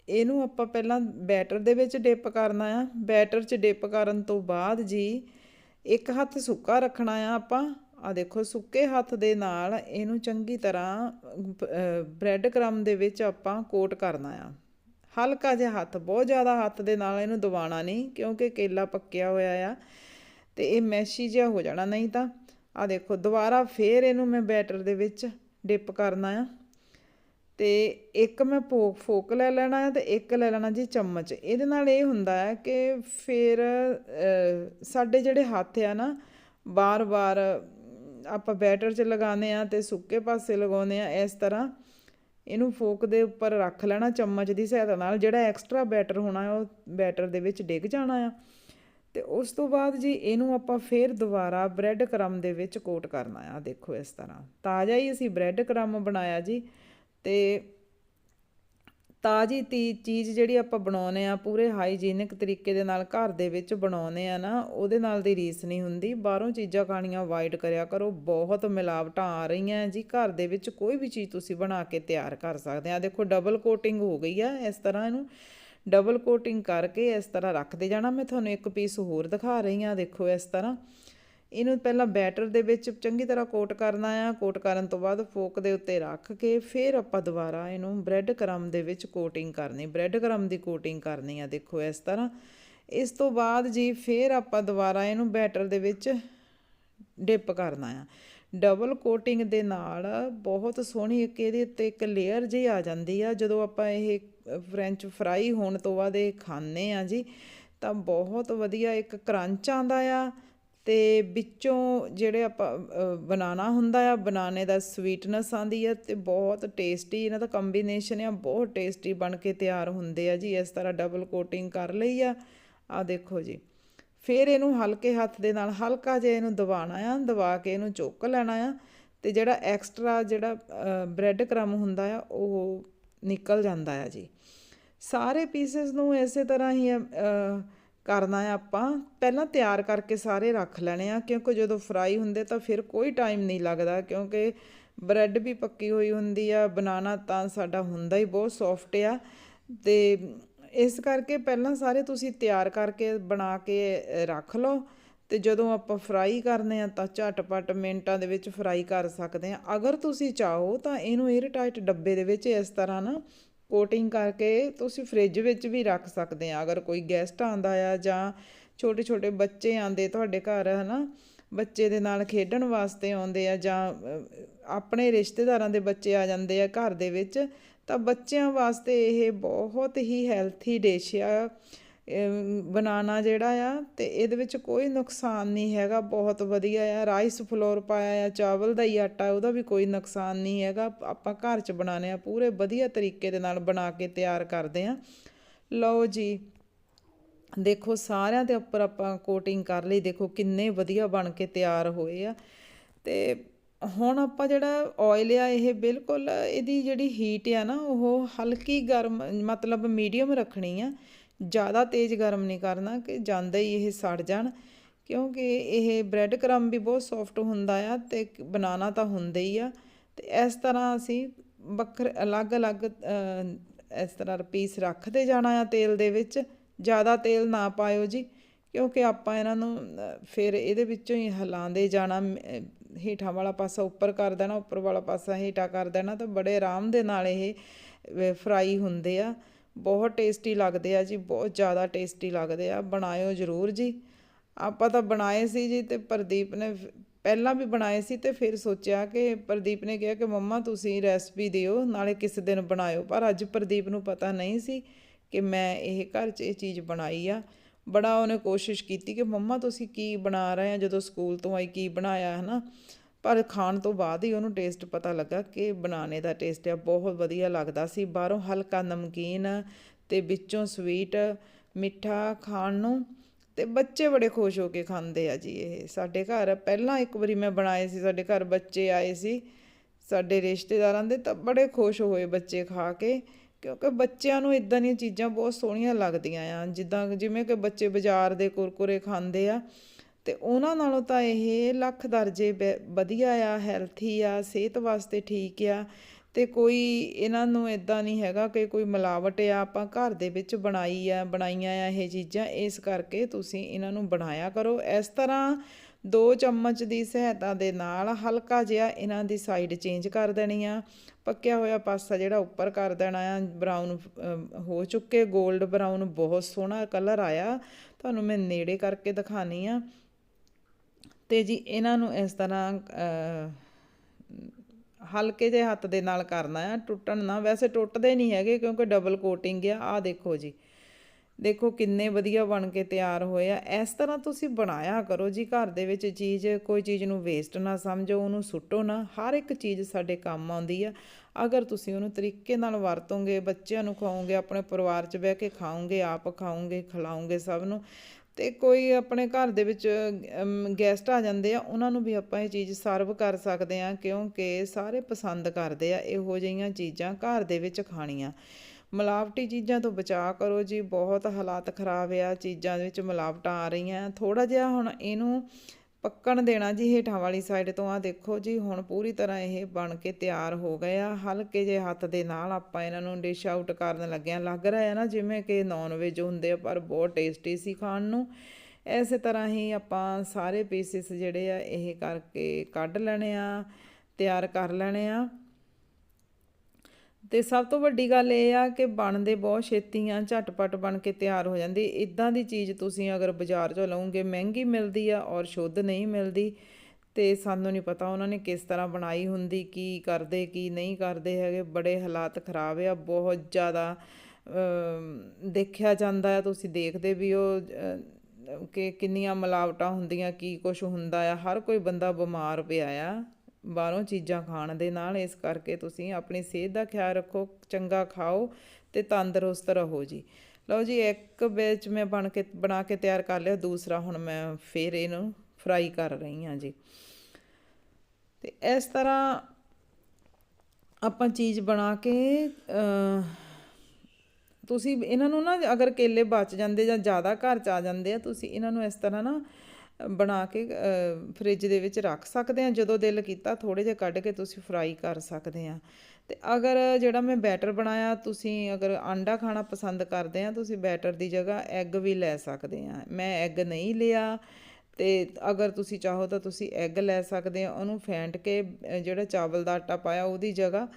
ਇਹਨੂੰ ਆਪਾਂ ਪਹਿਲਾਂ ਬੈਟਰ ਦੇ ਵਿੱਚ ਡਿਪ ਕਰਨਾ ਆ। ਬੈਟਰ 'ਚ ਡਿਪ ਕਰਨ ਤੋਂ ਬਾਅਦ ਜੀ ਇੱਕ ਹੱਥ ਸੁੱਕਾ ਰੱਖਣਾ ਆ ਆਪਾਂ। ਆ ਦੇਖੋ, ਸੁੱਕੇ ਹੱਥ ਦੇ ਨਾਲ ਇਹਨੂੰ ਚੰਗੀ ਤਰ੍ਹਾਂ ਬ੍ਰੈਡ ਕ੍ਰਮ ਦੇ ਵਿੱਚ ਆਪਾਂ ਕੋਟ ਕਰਨਾ ਆ। ਹਲਕਾ ਜਿਹਾ ਹੱਥ, ਬਹੁਤ ਜ਼ਿਆਦਾ ਹੱਥ ਦੇ ਨਾਲ ਇਹਨੂੰ ਦਬਾਉਣਾ ਨਹੀਂ, ਕਿਉਂਕਿ ਕੇਲਾ ਪੱਕਿਆ ਹੋਇਆ ਆ ਤੇ ਇਹ ਮੈਸ਼ੀ ਜਿਹਾ ਹੋ ਜਾਣਾ ਨਹੀਂ ਤਾਂ। ਆ ਦੇਖੋ, ਦੁਬਾਰਾ ਫੇਰ ਇਹਨੂੰ ਮੈਂ ਬੈਟਰ ਦੇ ਵਿੱਚ ਡਿਪ ਕਰਨਾ ਆ। ਅਤੇ ਇੱਕ ਮੈਂ ਫੋਕ ਫੋਕ ਲੈ ਲੈਣਾ ਹੈ ਅਤੇ ਇੱਕ ਲੈ ਲੈਣਾ ਜੀ ਚਮਚ। ਇਹਦੇ ਨਾਲ ਇਹ ਹੁੰਦਾ ਹੈ ਕਿ ਫਿਰ ਸਾਡੇ ਜਿਹੜੇ ਹੱਥ ਆ ਨਾ ਵਾਰ ਵਾਰ ਆਪਾਂ ਬੈਟਰ 'ਚ ਲਗਾਉਂਦੇ ਆ ਅਤੇ ਸੁੱਕੇ ਪਾਸੇ ਲਗਾਉਂਦੇ ਆ ਇਸ ਤਰ੍ਹਾਂ, ਇਹਨੂੰ ਫੋਕ ਦੇ ਉੱਪਰ ਰੱਖ ਲੈਣਾ ਚਮਚ ਦੀ ਸਹਾਇਤਾ ਨਾਲ। ਜਿਹੜਾ ਐਕਸਟਰਾ ਬੈਟਰ ਹੋਣਾ ਉਹ ਬੈਟਰ ਦੇ ਵਿੱਚ ਡਿੱਗ ਜਾਣਾ ਆ। ਤੇ ਉਸ ਤੋਂ ਬਾਅਦ ਜੀ ਇਹਨੂੰ ਆਪਾਂ ਫੇਰ ਦੁਬਾਰਾ ਬ੍ਰੈਡ ਕ੍ਰਮ ਦੇ ਵਿੱਚ ਕੋਟ ਕਰਨਾ ਆ। ਦੇਖੋ ਇਸ ਤਰ੍ਹਾਂ। ਤਾਜ਼ਾ ਹੀ ਅਸੀਂ ਬ੍ਰੈਡ ਕ੍ਰਮ ਬਣਾਇਆ ਜੀ। ਅਤੇ ਤਾਜ਼ੀ ਤੀ ਚੀਜ਼ ਜਿਹੜੀ ਆਪਾਂ ਬਣਾਉਨੇ ਆ ਪੂਰੇ ਹਾਈਜੀਨਿਕ ਤਰੀਕੇ ਦੇ ਨਾਲ ਘਰ ਦੇ ਵਿੱਚ ਬਣਾਉਨੇ ਆ ਨਾ, ਉਹਦੇ ਨਾਲ ਦੀ ਰੀਸ ਨਹੀਂ ਹੁੰਦੀ। ਬਾਹਰੋਂ ਚੀਜ਼ਾਂ ਖਾਣੀਆਂ ਅਵਾਇਡ ਕਰਿਆ ਕਰੋ, ਬਹੁਤ ਮਿਲਾਵਟਾਂ ਆ ਰਹੀਆਂ ਜੀ। ਘਰ ਦੇ ਵਿੱਚ ਕੋਈ ਵੀ ਚੀਜ਼ ਤੁਸੀਂ ਬਣਾ ਕੇ ਤਿਆਰ ਕਰ ਸਕਦੇ ਆ ਦੇਖੋ ਡਬਲ ਕੋਟਿੰਗ ਹੋ ਗਈ ਆ ਇਸ ਤਰ੍ਹਾਂ ਇਹਨੂੰ। ਡਬਲ ਕੋਟਿੰਗ ਕਰਕੇ ਇਸ ਤਰ੍ਹਾਂ ਰੱਖਦੇ ਜਾਣਾ। ਮੈਂ ਤੁਹਾਨੂੰ ਇੱਕ ਪੀਸ ਹੋਰ ਦਿਖਾ ਰਹੀ ਆ ਦੇਖੋ ਇਸ ਤਰ੍ਹਾਂ। ਇਹਨੂੰ ਪਹਿਲਾਂ ਬੈਟਰ ਦੇ ਵਿੱਚ ਚੰਗੀ ਤਰ੍ਹਾਂ ਕੋਟ ਕਰਨਾ ਆ, ਕੋਟ ਕਰਨ ਤੋਂ ਬਾਅਦ ਫੋਕ ਦੇ ਉੱਤੇ ਰੱਖ ਕੇ ਫਿਰ ਆਪਾਂ ਦੁਬਾਰਾ ਇਹਨੂੰ ਬ੍ਰੈਡ ਕਰਮ ਦੇ ਵਿੱਚ ਕੋਟਿੰਗ ਕਰਨੀ, ਬ੍ਰੈਡ ਕਰਮ ਦੀ ਕੋਟਿੰਗ ਕਰਨੀ ਆ, ਦੇਖੋ ਇਸ ਤਰ੍ਹਾਂ। ਇਸ ਤੋਂ ਬਾਅਦ ਜੀ ਫਿਰ ਆਪਾਂ ਦੁਬਾਰਾ ਇਹਨੂੰ ਬੈਟਰ ਦੇ ਵਿੱਚ ਡਿਪ ਕਰਨਾ ਆ। ਡਬਲ ਕੋਟਿੰਗ ਦੇ ਨਾਲ ਬਹੁਤ ਸੋਹਣੀ ਇੱਕ ਇਹਦੇ ਉੱਤੇ ਇੱਕ ਲੇਅਰ ਜਿਹੀ ਆ ਜਾਂਦੀ ਆ, ਜਦੋਂ ਆਪਾਂ ਇਹ ਫ੍ਰੈਂਚ ਫਰਾਈ ਹੋਣ ਤੋਂ ਬਾਅਦ ਇਹ ਖਾਂਦੇ ਆ ਜੀ, ਤਾਂ ਬਹੁਤ ਵਧੀਆ ਇੱਕ ਕਰੰਚ ਆਂਦਾ ਆ। ਅਤੇ ਵਿੱਚੋਂ ਜਿਹੜੇ ਆਪਾਂ ਬਨਾਨਾ ਹੁੰਦਾ ਆ, ਬਨਾਨੇ ਦਾ ਸਵੀਟਨੈਸ ਆਉਂਦੀ ਆ ਅਤੇ ਬਹੁਤ ਟੇਸਟੀ ਇਹਨਾਂ ਦਾ ਕੰਬੀਨੇਸ਼ਨ ਆ, ਬਹੁਤ ਟੇਸਟੀ ਬਣ ਕੇ ਤਿਆਰ ਹੁੰਦੇ ਆ ਜੀ, ਇਸ ਤਰ੍ਹਾਂ ਡਬਲ ਕੋਟਿੰਗ ਕਰ ਲਈ ਆ। ਆ ਦੇਖੋ ਜੀ, ਫਿਰ ਇਹਨੂੰ ਹਲਕੇ ਹੱਥ ਦੇ ਨਾਲ ਹਲਕਾ ਜਿਹਾ ਇਹਨੂੰ ਦਬਾਉਣਾ ਆ, ਦਬਾ ਕੇ ਇਹਨੂੰ ਚੁੱਕ ਲੈਣਾ ਆ ਤੇ ਜਿਹੜਾ ਐਕਸਟਰਾ ਜਿਹੜਾ ਬ੍ਰੈਡ ਕ੍ਰਮ ਹੁੰਦਾ ਆ, ਉਹ ਨਿਕਲ ਜਾਂਦਾ ਆ ਜੀ। ਸਾਰੇ ਪੀਸਸ ਨੂੰ ਇਸੇ ਤਰ੍ਹਾਂ ਹੀ ਕਰਨਾ ਹੈ ਆਪਾਂ, ਪਹਿਲਾਂ ਤਿਆਰ ਕਰਕੇ ਸਾਰੇ ਰੱਖ ਲੈਣੇ ਆ, ਕਿਉਂਕਿ ਜਦੋਂ ਫਰਾਈ ਹੁੰਦੇ ਤਾਂ ਫਿਰ ਕੋਈ ਟਾਈਮ ਨਹੀਂ ਲੱਗਦਾ, ਕਿਉਂਕਿ ਬ੍ਰੈਡ ਵੀ ਪੱਕੀ ਹੋਈ ਹੁੰਦੀ ਆ ਬਨਾਨਾ ਤਾਂ ਸਾਡਾ ਹੁੰਦਾ ਹੀ ਬਹੁਤ ਸੌਫਟ ਆ। ਤੇ ਇਸ ਕਰਕੇ ਪਹਿਲਾਂ ਸਾਰੇ ਤੁਸੀਂ ਤਿਆਰ ਕਰਕੇ ਬਣਾ ਕੇ ਰੱਖ ਲਓ। ਤੇ ਜਦੋਂ ਆਪਾਂ ਫਰਾਈ ਕਰਨੇ ਆ ਤਾਂ ਝਟਪਟ ਮਿੰਟਾਂ ਦੇ ਵਿੱਚ ਫਰਾਈ ਕਰ ਸਕਦੇ ਆ। ਅਗਰ ਤੁਸੀਂ ਚਾਹੋ ਤਾਂ ਇਹਨੂੰ 에ਅਰ ਟਾਈਟ ਡੱਬੇ ਦੇ ਵਿੱਚ ਇਸ ਤਰ੍ਹਾਂ ਨਾ ਕੋਟਿੰਗ ਕਰਕੇ ਤੁਸੀਂ ਫ੍ਰਿਜ ਵਿੱਚ ਵੀ ਰੱਖ ਸਕਦੇ ਆ ਅਗਰ ਕੋਈ ਗੈਸਟ ਆਂਦਾ ਆ ਜਾਂ ਛੋਟੇ ਛੋਟੇ ਬੱਚੇ ਆਂਦੇ ਤੁਹਾਡੇ ਘਰ, ਹਨਾ? ਬੱਚੇ ਦੇ ਨਾਲ ਖੇਡਣ ਵਾਸਤੇ ਆਉਂਦੇ ਆ ਜਾਂ ਆਪਣੇ ਰਿਸ਼ਤੇਦਾਰਾਂ ਦੇ ਬੱਚੇ ਆ ਜਾਂਦੇ ਆ ਘਰ ਦੇ ਵਿੱਚ, ਤਾਂ ਬੱਚਿਆਂ ਵਾਸਤੇ ਇਹ ਬਹੁਤ ਹੀ ਹੈਲਥੀ ਡਿਸ਼ ਆ। ਬਨਾਨਾ ਜਿਹੜਾ ਆ, ਤੇ ਇਹਦੇ ਵਿੱਚ ਕੋਈ ਨੁਕਸਾਨ ਨਹੀਂ ਹੈਗਾ, ਬਹੁਤ ਵਧੀਆ ਆ। ਰਾਈਸ ਫਲੋਰ ਪਾਇਆ ਆ, ਚਾਵਲ ਦਾ ਹੀ ਆਟਾ, ਉਹਦਾ ਵੀ ਕੋਈ ਨੁਕਸਾਨ ਨਹੀਂ ਹੈਗਾ। ਆਪਾਂ ਘਰ 'ਚ ਬਣਾਉਂਦੇ ਆ, ਪੂਰੇ ਵਧੀਆ ਤਰੀਕੇ ਦੇ ਨਾਲ ਬਣਾ ਕੇ ਤਿਆਰ ਕਰਦੇ ਆ। ਲਓ ਜੀ, ਦੇਖੋ ਸਾਰਿਆਂ ਦੇ ਉੱਪਰ ਆਪਾਂ ਕੋਟਿੰਗ ਕਰ ਲਈ। ਦੇਖੋ ਕਿੰਨੇ ਵਧੀਆ ਬਣ ਕੇ ਤਿਆਰ ਹੋਏ ਆ। ਤੇ ਹੁਣ ਆਪਾਂ ਜਿਹੜਾ ਆਇਲ ਆ, ਇਹ ਬਿਲਕੁਲ ਇਹਦੀ ਜਿਹੜੀ ਹੀਟ ਆ ਨਾ, ਉਹ ਹਲਕੀ ਗਰਮ, ਮਤਲਬ ਮੀਡੀਅਮ ਰੱਖਣੀ ਆ। ਜ਼ਿਆਦਾ ਤੇਜ਼ ਗਰਮ ਨਹੀਂ ਕਰਨਾ ਕਿ ਜਾਂਦਾ ਹੀ ਇਹ ਸੜ ਜਾਣ, ਕਿਉਂਕਿ ਇਹ ਬ੍ਰੈਡ ਕਰਮ ਵੀ ਬਹੁਤ ਸੌਫਟ ਹੁੰਦਾ ਆ ਤੇ ਬਣਾਉਣਾ ਤਾਂ ਹੁੰਦਾ ਹੀ ਆ। ਤੇ ਇਸ ਤਰ੍ਹਾਂ ਅਸੀਂ ਵੱਖਰੇ ਅਲੱਗ-ਅਲੱਗ ਇਸ ਤਰ੍ਹਾਂ ਪੀਸ ਰੱਖਦੇ ਜਾਣਾ ਆ ਤੇਲ ਦੇ ਵਿੱਚ। ਜ਼ਿਆਦਾ ਤੇਲ ਨਾ ਪਾਇਓ ਜੀ, ਕਿਉਂਕਿ ਆਪਾਂ ਇਹਨਾਂ ਨੂੰ ਫਿਰ ਇਹਦੇ ਵਿੱਚੋਂ ਹੀ ਹਿਲਾਉਂਦੇ ਜਾਣਾ ਮ- ਹੇਠਾਂ ਵਾਲਾ ਪਾਸਾ ਉੱਪਰ ਕਰ ਦੇਣਾ, ਉੱਪਰ ਵਾਲਾ ਪਾਸਾ ਹੇਠਾਂ ਕਰ ਦੇਣਾ ਤਾਂ ਬੜੇ ਆਰਾਮ ਦੇ ਨਾਲ ਇਹ ਫਰਾਈ ਹੁੰਦੇ ਆ। ਬਹੁਤ ਟੇਸਟੀ ਲੱਗਦੇ ਆ ਜੀ, ਬਹੁਤ ਜ਼ਿਆਦਾ ਟੇਸਟੀ ਲੱਗਦੇ ਆ। ਬਣਾਇਓ ਜ਼ਰੂਰ ਜੀ। ਆਪਾਂ ਤਾਂ ਬਣਾਏ ਸੀ ਜੀ ਤੇ ਪ੍ਰਦੀਪ ਨੇ ਪਹਿਲਾਂ ਵੀ ਬਣਾਏ ਸੀ ਤੇ ਫਿਰ ਸੋਚਿਆ ਕਿ ਪ੍ਰਦੀਪ ਨੇ ਕਿਹਾ ਕਿ ਮੰਮਾ ਤੁਸੀਂ ਰੈਸਪੀ ਦਿਓ, ਨਾਲੇ ਕਿਸੇ ਦਿਨ ਬਣਾਇਓ। ਪਰ ਅੱਜ ਪ੍ਰਦੀਪ ਨੂੰ ਪਤਾ ਨਹੀਂ ਸੀ ਕਿ ਮੈਂ ਇਹ ਘਰ 'ਚ ਇਹ ਚੀਜ਼ ਬਣਾਈ ਆ। ਬੜਾ ਉਹਨੇ ਕੋਸ਼ਿਸ਼ ਕੀਤੀ ਕਿ ਮੰਮਾ ਤੁਸੀਂ ਕੀ ਬਣਾ ਰਹੇ ਆ, ਜਦੋਂ ਸਕੂਲ ਤੋਂ ਆਈ ਕੀ ਬਣਾਇਆ ਹੈ ਨਾ ਪਰ ਖਾਣ ਤੋਂ ਬਾਅਦ ਹੀ ਉਹਨੂੰ ਟੇਸਟ ਪਤਾ ਲੱਗਾ ਕਿ ਬਣਾਉਣੇ ਦਾ ਟੇਸਟ ਆ, ਬਹੁਤ ਵਧੀਆ ਲੱਗਦਾ ਸੀ। ਬਾਹਰੋਂ ਹਲਕਾ ਨਮਕੀਨ ਤੇ ਵਿੱਚੋਂ ਸਵੀਟ ਮਿੱਠਾ ਖਾਣ ਨੂੰ ਤੇ ਬੱਚੇ ਬੜੇ ਖੁਸ਼ ਹੋ ਕੇ ਖਾਂਦੇ ਆ ਜੀ ਇਹ। ਸਾਡੇ ਘਰ ਪਹਿਲਾਂ ਇੱਕ ਵਾਰੀ ਮੈਂ ਬਣਾਏ ਸੀ, ਸਾਡੇ ਘਰ ਬੱਚੇ ਆਏ ਸੀ, ਸਾਡੇ ਰਿਸ਼ਤੇਦਾਰਾਂ ਦੇ ਤਾਂ ਬੜੇ ਖੁਸ਼ ਹੋਏ ਬੱਚੇ ਖਾ ਕੇ, ਕਿਉਂਕਿ ਬੱਚਿਆਂ ਨੂੰ ਇਦਾਂ ਦੀਆਂ ਚੀਜ਼ਾਂ ਬਹੁਤ ਸੋਹਣੀਆਂ ਲੱਗਦੀਆਂ ਆ। ਜਿੱਦਾਂ ਜਿਵੇਂ ਕਿ ਬੱਚੇ ਬਾਜ਼ਾਰ ਦੇ ਕੁਰਕੁਰੇ ਖਾਂਦੇ ਆ ਤੇ ਉਹਨਾਂ ਨਾਲੋਂ ਤਾਂ ਇਹ ਲੱਖ ਦਰਜੇ ਬੈ- ਵਧੀਆ ਆ ਹੈਲਥੀ ਆ, ਸਿਹਤ ਵਾਸਤੇ ਠੀਕ ਆ। ਤੇ ਕੋਈ ਇਹਨਾਂ ਨੂੰ ਇਦਾਂ ਨਹੀਂ ਹੈਗਾ ਕਿ ਕੋਈ ਮਿਲਾਵਟ ਆ, ਆਪਾਂ ਘਰ ਦੇ ਵਿੱਚ ਬਣਾਈ ਆ, ਬਣਾਈਆਂ ਆ ਇਹ ਚੀਜ਼ਾਂ, ਇਸ ਕਰਕੇ ਤੁਸੀਂ ਇਹਨਾਂ ਨੂੰ ਬਣਾਇਆ ਕਰੋ। ਇਸ ਤਰ੍ਹਾਂ ਦੋ ਚਮਚ ਦੀ ਸਹਾਇਤਾ ਦੇ ਨਾਲ ਹਲਕਾ ਜਿਹਾ ਇਹਨਾਂ ਦੀ ਸਾਈਡ ਚੇਂਜ ਕਰ ਦੇਣੀ ਆ। ਪੱਕਿਆ ਹੋਇਆ ਪਾਸਾ ਜਿਹੜਾ ਉੱਪਰ ਕਰ ਦੇਣਾ ਆ ਬਰਾਊਨ ਹੋ ਚੁੱਕੇ 골ਡ ਬਰਾਊਨ ਬਹੁਤ ਸੋਹਣਾ ਕਲਰ ਆਇਆ। ਤੁਹਾਨੂੰ ਮੈਂ ਨੇੜੇ ਕਰਕੇ ਦਿਖਾਣੀ ਆ। ਅਤੇ ਜੀ ਇਹਨਾਂ ਨੂੰ ਇਸ ਤਰ੍ਹਾਂ ਹਲਕੇ ਜਿਹੇ ਹੱਥ ਦੇ ਨਾਲ ਕਰਨਾ ਆ, ਟੁੱਟਣ ਨਾ। ਵੈਸੇ ਟੁੱਟਦੇ ਨਹੀਂ ਹੈਗੇ ਕਿਉਂਕਿ ਡਬਲ ਕੋਟਿੰਗ ਆ। ਆ ਦੇਖੋ ਜੀ। ਦੇਖੋ ਕਿੰਨੇ ਵਧੀਆ ਬਣ ਕੇ ਤਿਆਰ ਹੋਏ ਆ। ਇਸ ਤਰ੍ਹਾਂ ਤੁਸੀਂ ਬਣਾਇਆ ਕਰੋ ਜੀ। ਘਰ ਦੇ ਵਿੱਚ ਚੀਜ਼, ਕੋਈ ਚੀਜ਼ ਨੂੰ ਵੇਸਟ ਨਾ ਸਮਝੋ, ਉਹਨੂੰ ਸੁੱਟੋ ਨਾ। ਹਰ ਇੱਕ ਚੀਜ਼ ਸਾਡੇ ਕੰਮ ਆਉਂਦੀ ਆ। ਅਗਰ ਤੁਸੀਂ ਉਹਨੂੰ ਤਰੀਕੇ ਨਾਲ ਵਰਤੋਂਗੇ, ਬੱਚਿਆਂ ਨੂੰ ਖਵਾਓਗੇ ਆਪਣੇ ਪਰਿਵਾਰ 'ਚ ਬਹਿ ਕੇ ਖਾਓਗੇ, ਆਪ ਖਾਓਗੇ, ਖਿਲਾਓਗੇ ਸਭ ਨੂੰ ਅਤੇ ਕੋਈ ਆਪਣੇ ਘਰ ਦੇ ਵਿੱਚ ਗੈਸਟ ਆ ਜਾਂਦੇ ਆ, ਉਹਨਾਂ ਨੂੰ ਵੀ ਆਪਾਂ ਇਹ ਚੀਜ਼ ਸਰਵ ਕਰ ਸਕਦੇ ਆ ਕਿਉਂਕਿ ਸਾਰੇ ਪਸੰਦ ਕਰਦੇ ਆ ਇਹੋ ਜਿਹੀਆਂ ਚੀਜ਼ਾਂ ਘਰ ਦੇ ਵਿੱਚ ਖਾਣੀਆਂ। ਮਿਲਾਵਟੀ ਚੀਜ਼ਾਂ ਤੋਂ ਬਚਾ ਕਰੋ ਜੀ, ਬਹੁਤ ਹਾਲਾਤ ਖਰਾਬ ਆ, ਚੀਜ਼ਾਂ ਦੇ ਵਿੱਚ ਮਿਲਾਵਟਾਂ ਆ ਰਹੀਆਂ। ਥੋੜਾ ਜਿਹਾ ਹੁਣ ਇਹਨੂੰ ਪੱਕਣ ਦੇਣਾ ਜੀ ਹੇਠਾਂ ਵਾਲੀ ਸਾਈਡ ਤੋਂ। ਆ ਦੇਖੋ ਜੀ, ਹੁਣ ਪੂਰੀ ਤਰ੍ਹਾਂ ਇਹ ਬਣ ਕੇ ਤਿਆਰ ਹੋ ਗਏ ਆ। ਹਲਕੇ ਜਿਹੇ ਹੱਥ ਦੇ ਨਾਲ ਆਪਾਂ ਇਹਨਾਂ ਨੂੰ ਡਿਸ਼ ਆਊਟ ਕਰਨ ਲੱਗਿਆ ਲੱਗ ਰਿਹਾ ਹੈ ਨਾ ਜਿਵੇਂ ਕਿ ਨੌਨ ਵੇਜ ਹੁੰਦੇ ਆ, ਪਰ ਬਹੁਤ ਟੇਸਟੀ ਸੀ ਖਾਣ ਨੂੰ। ਐਸੇ ਤਰ੍ਹਾਂ ਹੀ ਆਪਾਂ ਸਾਰੇ ਪੀਸਿਸ ਜਿਹੜੇ ਆ, ਇਹ ਕਰਕੇ ਕੱਢ ਲੈਣੇ ਆ, ਤਿਆਰ ਕਰ ਲੈਣੇ ਆ। ਤੇ ਸਭ ਤੋਂ ਵੱਡੀ ਗੱਲ ਇਹ ਆ ਕਿ ਬਣਦੇ ਬਹੁਤ ਛੇਤੀ ਆ ਝਟਪਟ ਬਣ ਕੇ ਤਿਆਰ ਹੋ ਜਾਂਦੀ। ਇਦਾਂ ਦੀ ਚੀਜ਼ ਤੁਸੀਂ ਅਗਰ ਬਾਜ਼ਾਰ 'ਚੋਂ ਲਓਗੇ ਮਹਿੰਗੀ ਮਿਲਦੀ ਆ ਔਰ ਸ਼ੁੱਧ ਨਹੀਂ ਮਿਲਦੀ। ਤੇ ਸਾਨੂੰ ਨਹੀਂ ਪਤਾ ਉਹਨਾਂ ਨੇ ਕਿਸ ਤਰ੍ਹਾਂ ਬਣਾਈ ਹੁੰਦੀ ਕੀ ਕਰਦੇ ਕੀ ਨਹੀਂ ਕਰਦੇ ਹੈਗੇ। ਬੜੇ ਹਾਲਾਤ ਖਰਾਬ ਆ ਬਹੁਤ ਜ਼ਿਆਦਾ ਦੇਖਿਆ ਜਾਂਦਾ ਆ ਤੁਸੀਂ ਦੇਖਦੇ ਵੀ ਉਹ ਅ, ਕਿ ਕਿੰਨੀਆਂ ਮਿਲਾਵਟਾਂ ਹੁੰਦੀਆਂ ਕੀ ਕੁਝ ਹੁੰਦਾ ਆ। ਹਰ ਕੋਈ ਬੰਦਾ ਬਿਮਾਰ ਪਿਆ ਆ। ਬਾਹਰੋਂ ਚੀਜ਼ਾਂ ਖਾਣ ਦੇ ਨਾਲ, ਇਸ ਕਰਕੇ ਤੁਸੀਂ ਆਪਣੀ ਸਿਹਤ ਦਾ ਖਿਆਲ ਰੱਖੋ, ਚੰਗਾ ਖਾਓ ਤੇ ਤੰਦਰੁਸਤ ਰਹੋ ਜੀ। ਲਓ ਜੀ, ਇੱਕ ਵਿੱਚ ਮੈਂ ਬਣ ਕੇ, ਬਣਾ ਕੇ ਤਿਆਰ ਕਰ ਲਿਆ, ਦੂਸਰਾ ਹੁਣ ਮੈਂ ਫੇਰ ਇਹਨੂੰ ਫਰਾਈ ਕਰ ਰਹੀ ਹਾਂ ਜੀ। ਤੇ ਇਸ ਤਰ੍ਹਾਂ ਆਪਾਂ ਚੀਜ਼ ਬਣਾ ਕੇ ਤੁਸੀਂ ਇਹਨਾਂ ਨੂੰ ਨਾ ਅਗਰ ਕੇਲੇ ਬਚ ਜਾਂਦੇ ਜਾਂ ਜ਼ਿਆਦਾ ਘਰ ਚ ਆ ਜਾਂਦੇ ਆ, ਤੁਸੀਂ ਇਹਨਾਂ ਨੂੰ ਇਸ ਤਰ੍ਹਾਂ ਨਾ ਬਣਾ ਕੇ ਫ੍ਰਿਜ ਦੇ ਵਿੱਚ ਰੱਖ ਸਕਦੇ ਆ ਜਦੋਂ ਦਿਲ ਕੀਤਾ ਥੋੜੇ ਜਿਹਾ ਕੱਢ ਕੇ ਤੁਸੀਂ ਫਰਾਈ ਕਰ ਸਕਦੇ ਆ ਤੇ ਅਗਰ ਜਿਹੜਾ ਮੈਂ ਬੈਟਰ ਬਣਾਇਆ, ਤੁਸੀਂ ਅਗਰ ਆਂਡਾ ਖਾਣਾ ਪਸੰਦ ਕਰਦੇ ਆ ਤੁਸੀਂ ਬੈਟਰ ਦੀ ਜਗ੍ਹਾ ਐਗ ਵੀ ਲੈ ਸਕਦੇ ਆ ਮੈਂ ਐਗ ਨਹੀਂ ਲਿਆ ਤੇ ਅਗਰ ਤੁਸੀਂ ਚਾਹੋ ਤਾਂ ਤੁਸੀਂ ਐਗ ਲੈ ਸਕਦੇ ਆ ਉਹਨੂੰ ਫੈਂਟ ਕੇ ਜਿਹੜਾ ਚਾਵਲ ਦਾ ਆਟਾ ਪਾਇਆ ਉਹਦੀ ਜਗ੍ਹਾ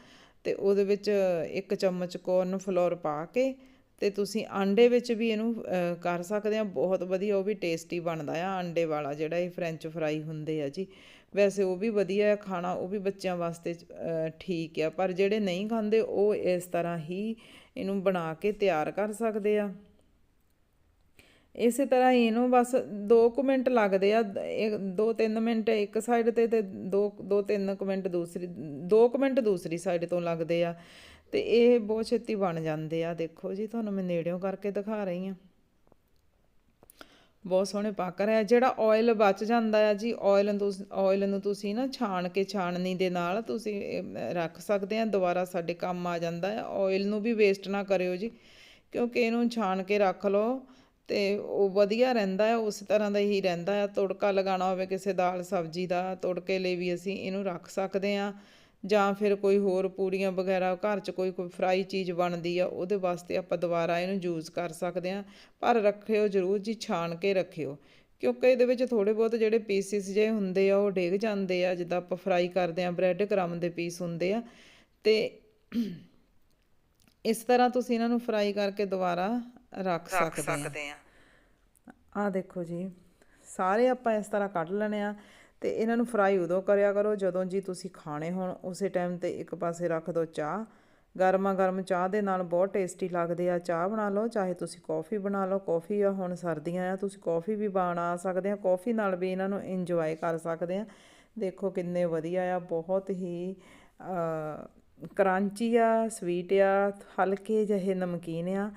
ਤੇ ਉਹਦੇ ਵਿੱਚ ਇੱਕ ਚਮਚ ਕੋਰਨ ਫਲੋਰ ਪਾ ਕੇ ਤੇ ਤੁਸੀਂ ਆਂਡੇ ਵਿੱਚ ਵੀ ਇਹਨੂੰ ਕਰ ਸਕਦੇ ਆ। ਬਹੁਤ ਵਧੀਆ ਉਹ ਵੀ ਟੇਸਟੀ ਬਣਦਾ ਆ ਆਂਡੇ ਵਾਲਾ ਜਿਹੜਾ ਇਹ ਫ੍ਰੈਂਚ ਫਰਾਈ ਹੁੰਦੇ ਆ ਜੀ। ਵੈਸੇ ਉਹ ਵੀ ਵਧੀਆ ਹੈ ਖਾਣਾ, ਉਹ ਵੀ ਬੱਚਿਆਂ ਵਾਸਤੇ ਠੀਕ ਆ। ਪਰ ਜਿਹੜੇ ਨਹੀਂ ਖਾਂਦੇ, ਉਹ ਇਸ ਤਰ੍ਹਾਂ ਹੀ ਇਹਨੂੰ ਬਣਾ ਕੇ ਤਿਆਰ ਕਰ ਸਕਦੇ ਆ। ਇਸੇ ਤਰ੍ਹਾਂ ਇਹਨੂੰ ਬਸ 2 ਕੁ ਮਿੰਟ ਲੱਗਦੇ ਆ। 2-3 ਮਿੰਟ ਇੱਕ ਸਾਈਡ ਤੇ ਤੇ 2 2-3 ਕੁ ਮਿੰਟ ਦੂਸਰੀ 2 ਕੁ ਮਿੰਟ ਦੂਸਰੀ ਸਾਈਡ ਤੋਂ ਲੱਗਦੇ ਆ। ਤੇ ਇਹ ਬਹੁਤ ਛੇਤੀ ਬਣ ਜਾਂਦੇ ਆ। ਦੇਖੋ ਜੀ, ਤੁਹਾਨੂੰ ਮੈਂ ਨੇੜਿਓਂ ਕਰਕੇ ਦਿਖਾ ਰਹੀ ਹਾਂ। ਬਹੁਤ ਸੋਹਣੇ ਪੱਕ ਰਿਹਾ ਜਿਹੜਾ ਆਇਲ ਬਚ ਜਾਂਦਾ ਆ ਜੀ ਆਇਲ ਨੂੰ ਤੁਸੀਂ ਆਇਲ ਨੂੰ ਤੁਸੀਂ ਨਾ ਛਾਣ ਕੇ ਛਾਣਨੀ ਦੇ ਨਾਲ ਤੁਸੀਂ ਰੱਖ ਸਕਦੇ ਆ। ਦੁਬਾਰਾ ਸਾਡੇ ਕੰਮ ਆ ਜਾਂਦਾ ਆ। ਆਇਲ ਨੂੰ ਵੀ ਵੇਸਟ ਨਾ ਕਰਿਓ ਜੀ, ਕਿਉਂਕਿ ਇਹਨੂੰ ਛਾਣ ਕੇ ਰੱਖ ਲਓ ਤੇ ਉਹ ਵਧੀਆ ਰਹਿੰਦਾ ਆ। ਉਸ ਤਰ੍ਹਾਂ ਦਾ ਹੀ ਰਹਿੰਦਾ ਆ। ਤੜਕਾ ਲਗਾਉਣਾ ਹੋਵੇ ਕਿਸੇ ਦਾਲ ਸਬਜ਼ੀ ਦਾ, ਤੜਕੇ ਲਈ ਵੀ ਅਸੀਂ ਇਹਨੂੰ ਰੱਖ ਸਕਦੇ ਆ। ਜਾਂ ਫਿਰ ਕੋਈ ਹੋਰ ਪੂੜੀਆਂ ਵਗੈਰਾ ਘਰ 'ਚ ਕੋਈ ਕੋਈ ਫਰਾਈ ਚੀਜ਼ ਬਣਦੀ ਆ ਉਹਦੇ ਵਾਸਤੇ ਆਪਾਂ ਦੁਬਾਰਾ ਇਹਨੂੰ ਯੂਜ਼ ਕਰ ਸਕਦੇ ਆ ਪਰ ਰੱਖਿਓ ਜ਼ਰੂਰ ਜੀ ਛਾਣ ਕੇ ਰੱਖਿਓ। ਕਿਉਂਕਿ ਇਹਦੇ ਵਿੱਚ ਥੋੜੇ ਬਹੁਤ ਜਿਹੜੇ ਪੀਸਿਸ ਜੇ ਹੁੰਦੇ ਆ ਉਹ ਡਿੱਗ ਜਾਂਦੇ ਆ ਜਿੱਦਾਂ ਆਪਾਂ ਫਰਾਈ ਕਰਦੇ ਆ ਬ੍ਰੈਡ ਕ੍ਰਮ ਦੇ ਪੀਸ ਹੁੰਦੇ ਆ। ਤੇ ਇਸ ਤਰ੍ਹਾਂ ਤੁਸੀਂ ਇਹਨਾਂ ਨੂੰ ਫਰਾਈ ਕਰਕੇ ਦੁਬਾਰਾ ਰੱਖ ਸਕਦੇ ਆ ਆ ਦੇਖੋ ਜੀ ਸਾਰੇ ਆਪਾਂ ਇਸ ਤਰ੍ਹਾਂ ਕੱਢ ਲੈਣੇ ਆ। ਅਤੇ ਇਹਨਾਂ ਨੂੰ ਫਰਾਈ ਉਦੋਂ ਕਰਿਆ ਕਰੋ ਜਦੋਂ ਜੀ ਤੁਸੀਂ ਖਾਣੇ ਹੋਣ, ਉਸੇ ਟਾਈਮ ਤੇ ਇੱਕ ਪਾਸੇ ਰੱਖ ਦਿਓ ਚਾਹ। ਗਰਮਾ ਗਰਮ ਚਾਹ ਦੇ ਨਾਲ ਬਹੁਤ ਟੇਸਟੀ ਲੱਗਦੇ ਆ। ਚਾਹ ਬਣਾ ਲਓ, ਚਾਹੇ ਤੁਸੀਂ ਕੌਫੀ ਬਣਾ ਲਓ। ਕੌਫੀ ਆ, ਹੁਣ ਸਰਦੀਆਂ ਆ, ਤੁਸੀਂ ਕੌਫੀ ਵੀ ਬਣਾ ਸਕਦੇ ਆ। ਕੌਫੀ ਨਾਲ ਵੀ ਇਹਨਾਂ ਨੂੰ ਇੰਜੋਏ ਕਰ ਸਕਦੇ ਆ। ਦੇਖੋ ਕਿੰਨੇ ਵਧੀਆ ਆ, ਬਹੁਤ ਹੀ ਕਰੰਚੀ ਆ ਸਵੀਟ ਆ, ਹਲਕੇ ਜਿਹੇ ਨਮਕੀਨ ਆ।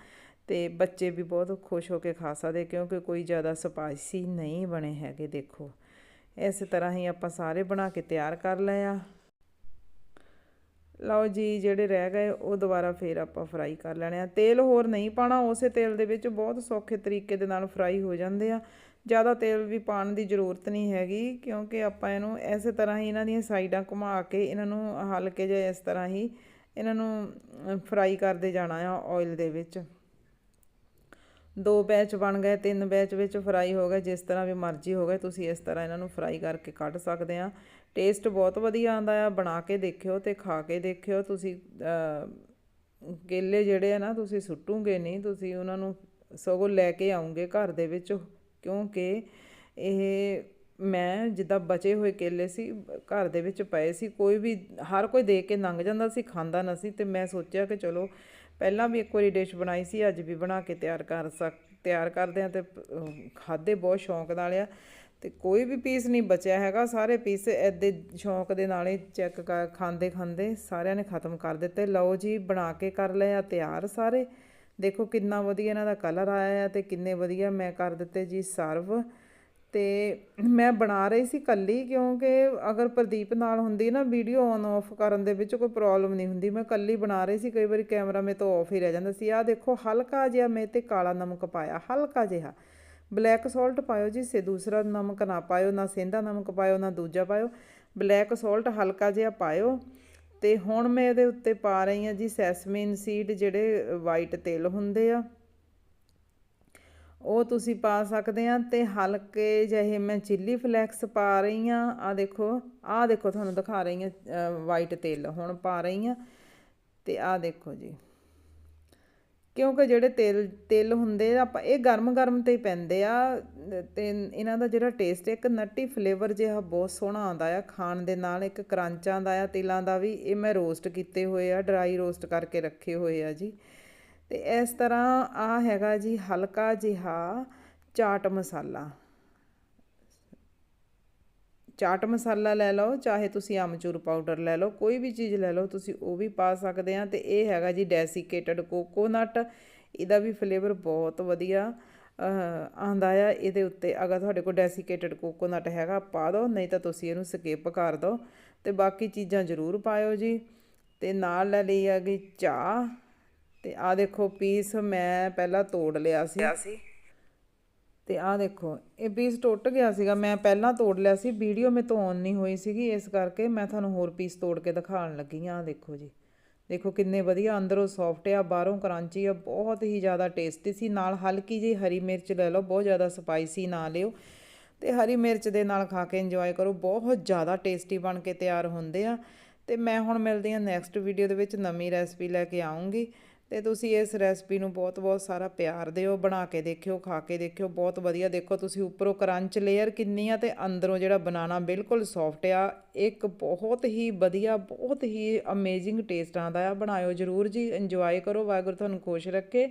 ਤੇ ਬੱਚੇ ਵੀ ਬਹੁਤ ਖੁਸ਼ ਹੋ ਕੇ ਖਾ ਸਕਦੇ ਕਿਉਂਕਿ ਕੋਈ ਜ਼ਿਆਦਾ ਸਪਾਈਸੀ ਨਹੀਂ ਬਣੇ ਹੈਗੇ, ਦੇਖੋ। ਇਸੇ ਤਰ੍ਹਾਂ ਹੀ ਆਪਾਂ ਸਾਰੇ ਬਣਾ ਕੇ ਤਿਆਰ ਕਰ ਲਏ ਆ। ਲਓ ਜੀ, ਜਿਹੜੇ ਰਹਿ ਗਏ, ਉਹ ਦੁਬਾਰਾ ਫੇਰ ਆਪਾਂ ਫਰਾਈ ਕਰ ਲੈਣੇ ਆ। ਤੇਲ ਹੋਰ ਨਹੀਂ ਪਾਣਾ ਉਸੇ ਤੇਲ ਦੇ ਵਿੱਚ ਬਹੁਤ ਸੌਖੇ ਤਰੀਕੇ ਦੇ ਨਾਲ ਫਰਾਈ ਹੋ ਜਾਂਦੇ ਆ। ਜ਼ਿਆਦਾ ਤੇਲ ਵੀ ਪਾਉਣ ਦੀ ਜ਼ਰੂਰਤ ਨਹੀਂ ਹੈਗੀ, ਕਿਉਂਕਿ ਆਪਾਂ ਇਹਨੂੰ ਇਸੇ ਤਰ੍ਹਾਂ ਹੀ ਇਹਨਾਂ ਦੀਆਂ ਸਾਈਡਾਂ ਘੁਮਾ ਕੇ ਇਹਨਾਂ ਨੂੰ ਹਲਕੇ ਜਿਹੇ ਇਸ ਤਰ੍ਹਾਂ ਹੀ ਇਹਨਾਂ ਨੂੰ ਫਰਾਈ ਕਰਦੇ ਜਾਣਾ ਆ ਆਇਲ ਦੇ ਵਿੱਚ। ਦੋ ਬੈਚ ਬਣ ਗਏ, ਤਿੰਨ ਬੈਚ ਵਿੱਚ ਫਰਾਈ ਹੋ ਗਏ, ਜਿਸ ਤਰ੍ਹਾਂ ਵੀ ਮਰਜ਼ੀ ਹੋ ਗਏ, ਤੁਸੀਂ ਇਸ ਤਰ੍ਹਾਂ ਇਹਨਾਂ ਨੂੰ ਫਰਾਈ ਕਰਕੇ ਕੱਢ ਸਕਦੇ ਆ। ਟੇਸਟ ਬਹੁਤ ਵਧੀਆ ਆਂਦਾ ਆ, ਬਣਾ ਕੇ ਦੇਖਿਓ ਤੇ ਖਾ ਕੇ ਦੇਖਿਓ। ਤੁਸੀਂ ਕੇਲੇ ਜਿਹੜੇ ਆ ਨਾ, ਤੁਸੀਂ ਸੁੱਟੂਗੇ ਨਹੀਂ, ਤੁਸੀਂ ਉਹਨਾਂ ਨੂੰ ਸਗੋਂ ਲੈ ਕੇ ਆਉਂਗੇ ਘਰ ਦੇ ਵਿੱਚ, ਕਿਉਂਕਿ ਇਹ ਮੈਂ ਜਿੱਦਾਂ ਬਚੇ ਹੋਏ ਕੇਲੇ ਸੀ, ਘਰ ਦੇ ਵਿੱਚ ਪਏ ਸੀ, ਕੋਈ ਵੀ, ਹਰ ਕੋਈ ਦੇਖ ਕੇ ਲੰਘ ਜਾਂਦਾ ਸੀ, ਖਾਂਦਾ ਨਾ ਸੀ, ਤੇ ਮੈਂ ਸੋਚਿਆ ਕਿ ਚਲੋ ਪਹਿਲਾਂ ਵੀ ਇੱਕ ਵਾਰੀ ਡਿਸ਼ ਬਣਾਈ ਸੀ, ਅੱਜ ਵੀ ਬਣਾ ਕੇ ਤਿਆਰ ਕਰ ਸਕ, ਤਿਆਰ ਕਰਦੇ ਆ ਤੇ ਖਾਦੇ ਬਹੁਤ ਸ਼ੌਂਕ ਨਾਲ ਆ। ਤੇ ਕੋਈ ਵੀ ਪੀਸ ਨਹੀਂ ਬਚਿਆ ਹੈਗਾ, ਸਾਰੇ ਪੀਸ ਐਦੇ ਸ਼ੌਂਕ ਦੇ ਨਾਲ ਹੀ ਚੈੱਕ ਕਰ ਖਾਂਦੇ ਖਾਂਦੇ ਸਾਰਿਆਂ ਨੇ ਖਤਮ ਕਰ ਦਿੱਤੇ। ਲਓ ਜੀ, ਬਣਾ ਕੇ ਕਰ ਲਏ ਆ ਤਿਆਰ ਸਾਰੇ। ਦੇਖੋ ਕਿੰਨਾ ਵਧੀਆ ਇਹਨਾਂ ਦਾ ਕਲਰ ਆਇਆ ਆ ਤੇ ਕਿੰਨੇ ਵਧੀਆ ਮੈਂ ਕਰ ਦਿੱਤੇ ਜੀ ਸਰਵ ਤੇ ਮੈਂ ਬਣਾ ਰਹੀ ਸੀ ਇਕੱਲੀ ਕਿਉਂਕਿ ਅਗਰ ਪ੍ਰਦੀਪ ਨਾਲ ਹੁੰਦੀ ਨਾ ਵੀਡੀਓ ਔਨ ਔਫ ਕਰਨ ਦੇ ਵਿੱਚ ਕੋਈ ਪ੍ਰੋਬਲਮ ਨਹੀਂ ਹੁੰਦੀ। ਮੈਂ ਇਕੱਲੀ ਬਣਾ ਰਹੀ ਸੀ, ਕਈ ਵਾਰੀ ਕੈਮਰਾ ਮੇ ਤੋਂ ਔਫ ਹੀ ਰਹਿ ਜਾਂਦਾ ਸੀ। ਆਹ ਦੇਖੋ, ਹਲਕਾ ਜਿਹਾ ਮੈਂ ਤੇ ਕਾਲਾ ਨਮਕ ਪਾਇਆ, ਹਲਕਾ ਜਿਹਾ। ਬਲੈਕ ਸਾਲਟ ਪਾਇਓ ਜੀ, ਸੇ ਦੂਸਰਾ ਨਮਕ ਨਾ ਪਾਇਓ, ਨਾ ਸੇਂਦਾ ਨਮਕ ਪਾਇਓ, ਨਾ ਦੂਜਾ ਪਾਇਓ। ਬਲੈਕ ਸਾਲਟ ਹਲਕਾ ਜਿਹਾ ਪਾਇਓ ਤੇ ਹੁਣ ਮੈਂ ਇਹਦੇ ਉੱਤੇ ਪਾ ਰਹੀ ਹਾਂ ਜੀ, ਸੈਸਮਿਨ ਸੀਡ ਜਿਹੜੇ ਵਾਈਟ ਤਿਲ ਹੁੰਦੇ ਆ। ਉਹ ਤੁਸੀਂ ਪਾ ਸਕਦੇ ਆ ਤੇ ਹਲਕੇ ਜਿਹੇ ਮੈਂ ਚਿੱਲੀ ਫਲੈਕਸ ਪਾ ਰਹੀ ਆ। ਆ ਦੇਖੋ ਆ ਦੇਖੋ ਤੁਹਾਨੂੰ ਦਿਖਾ ਰਹੀ ਆ ਵਾਈਟ ਤਿਲ। ਹੁਣ ਪਾ ਰਹੀ ਆ ਤੇ ਆ ਦੇਖੋ ਜੀ। ਕਿਉਂਕਿ ਜਿਹੜੇ ਤੇਲ, ਤਿਲ ਹੁੰਦੇ ਆ, ਆਪਾਂ ਇਹ ਗਰਮ ਗਰਮ ਤੇ ਹੀ ਪੈਂਦੇ ਆ। ਤੇ ਇਹਨਾਂ ਦਾ ਜਿਹੜਾ ਟੇਸਟ ਇੱਕ ਨੱਟੀ ਫਲੇਵਰ ਜਿਹਾ ਬਹੁਤ ਸੋਹਣਾ ਆਉਂਦਾ ਆ। ਖਾਣ ਦੇ ਨਾਲ ਇੱਕ ਕਰੰਚ ਆਉਂਦਾ ਆ, ਤਿਲਾਂ ਦਾ ਵੀ। ਇਹ ਮੈਂ ਰੋਸਟ ਕੀਤੇ ਹੋਏ ਆ ਡਰਾਈ ਰੋਸਟ ਕਰਕੇ ਰੱਖੇ ਹੋਏ ਆ ਜੀ। ਤੇ ਇਸ ਤਰ੍ਹਾਂ ਆ ਹੈਗਾ ਜੀ ਹਲਕਾ ਜਿਹਾ ਚਾਟ ਮਸਾਲਾ। ਚਾਟ ਮਸਾਲਾ ਲੈ ਲਓ, ਚਾਹੇ ਤੁਸੀਂ ਅਮਚੂਰ ਪਾਊਡਰ ਲੈ ਲਓ, ਕੋਈ ਵੀ ਚੀਜ਼ ਲੈ ਲਓ, ਤੁਸੀਂ ਉਹ ਵੀ ਪਾ ਸਕਦੇ ਆ। ਤੇ ਇਹ ਹੈਗਾ ਜੀ ਡੈਸੀਕੇਟਡ ਕੋਕੋਨਟ। ਇਹਦਾ ਵੀ ਫਲੇਵਰ ਬਹੁਤ ਵਧੀਆ ਆਂਦਾ ਆ। ਇਹਦੇ ਉੱਤੇ ਅਗਰ ਤੁਹਾਡੇ ਕੋਲ ਡੈਸੀਕੇਟਡ ਕੋਕੋਨਟ ਹੈਗਾ, ਪਾ ਦਿਓ ਨਹੀਂ ਤਾਂ ਤੁਸੀਂ ਇਹਨੂੰ ਸਕਿਪ ਕਰ ਦਿਓ ਤੇ ਬਾਕੀ ਚੀਜ਼ਾਂ ਜ਼ਰੂਰ ਪਾਇਓ ਜੀ। ਤੇ ਨਾਲ ਲੈ ਲਈ ਆ ਗਈ ਚਾਹ। ਤੇ ਆ ਦੇਖੋ ਪੀਸ ਮੈਂ ਪਹਿਲਾਂ ਤੋੜ ਲਿਆ ਸੀ। ਤੇ ਆ ਦੇਖੋ ਇਹ ਪੀਸ ਟੁੱਟ ਗਿਆ ਸੀਗਾ। ਮੈਂ ਪਹਿਲਾਂ ਤੋੜ ਲਿਆ ਸੀ ਵੀਡੀਓ ਮੇ ਤੋਂ ਔਨ ਨਹੀਂ ਹੋਈ ਸੀਗੀ। ਇਸ ਕਰਕੇ ਮੈਂ ਤੁਹਾਨੂੰ ਹੋਰ ਪੀਸ ਤੋੜ ਕੇ ਦਿਖਾਉਣ ਲੱਗੀ ਆ ਦੇਖੋ ਜੀ। ਦੇਖੋ ਕਿੰਨੇ ਵਧੀਆ ਅੰਦਰੋਂ ਸੌਫਟ ਆ ਬਾਹਰੋਂ ਕਰੰਚੀ ਆ ਬਹੁਤ ਹੀ ਜ਼ਿਆਦਾ ਟੇਸਟੀ ਸੀ। ਨਾਲ ਹਲਕੀ ਜਿਹੀ ਹਰੀ ਮਿਰਚ ਲੈ ਲਓ ਬਹੁਤ ਜ਼ਿਆਦਾ ਸਪਾਈਸੀ ਨਾ ਲਿਓ। ਤੇ ਹਰੀ ਮਿਰਚ ਦੇ ਨਾਲ ਖਾ ਕੇ ਇੰਜੋਏ ਕਰੋ। ਬਹੁਤ ਜ਼ਿਆਦਾ ਟੇਸਟੀ ਬਣ ਕੇ ਤਿਆਰ ਹੁੰਦੇ ਆ। ਤੇ ਮੈਂ ਹੁਣ ਮਿਲਦੀ ਆ ਨੈਕਸਟ ਵੀਡੀਓ ਦੇ ਵਿੱਚ। ਨਵੀਂ ਰੈਸਪੀ ਲੈ ਕੇ ਆਉਂਗੀ। ਤੇ ਤੁਸੀਂ ਇਸ ਰੈਸਪੀ ਨੂੰ ਬਹੁਤ ਬਹੁਤ ਸਾਰਾ ਪਿਆਰ ਦਿਓ, ਬਣਾ ਕੇ ਦੇਖਿਓ, ਖਾ ਕੇ ਦੇਖਿਓ, ਬਹੁਤ ਵਧੀਆ ਦੇਖੋ ਤੁਸੀਂ ਉੱਪਰੋਂ ਕਰੰਚ ਲੇਅਰ ਕਿੰਨੀ ਆ ਤੇ ਅੰਦਰੋਂ ਜਿਹੜਾ ਬਨਾਨਾ ਬਿਲਕੁਲ ਸੌਫਟ ਆ, ਇੱਕ ਬਹੁਤ ਹੀ ਵਧੀਆ, ਬਹੁਤ ਹੀ ਅਮੇਜ਼ਿੰਗ ਟੇਸਟ ਆਉਂਦਾ ਆ, ਬਣਾਇਓ ਜਰੂਰ ਜੀ ਇੰਜੋਏ ਕਰੋ, ਵਾਹਿਗੁਰੂ ਤੁਹਾਨੂੰ ਖੁਸ਼ ਰੱਖੇ,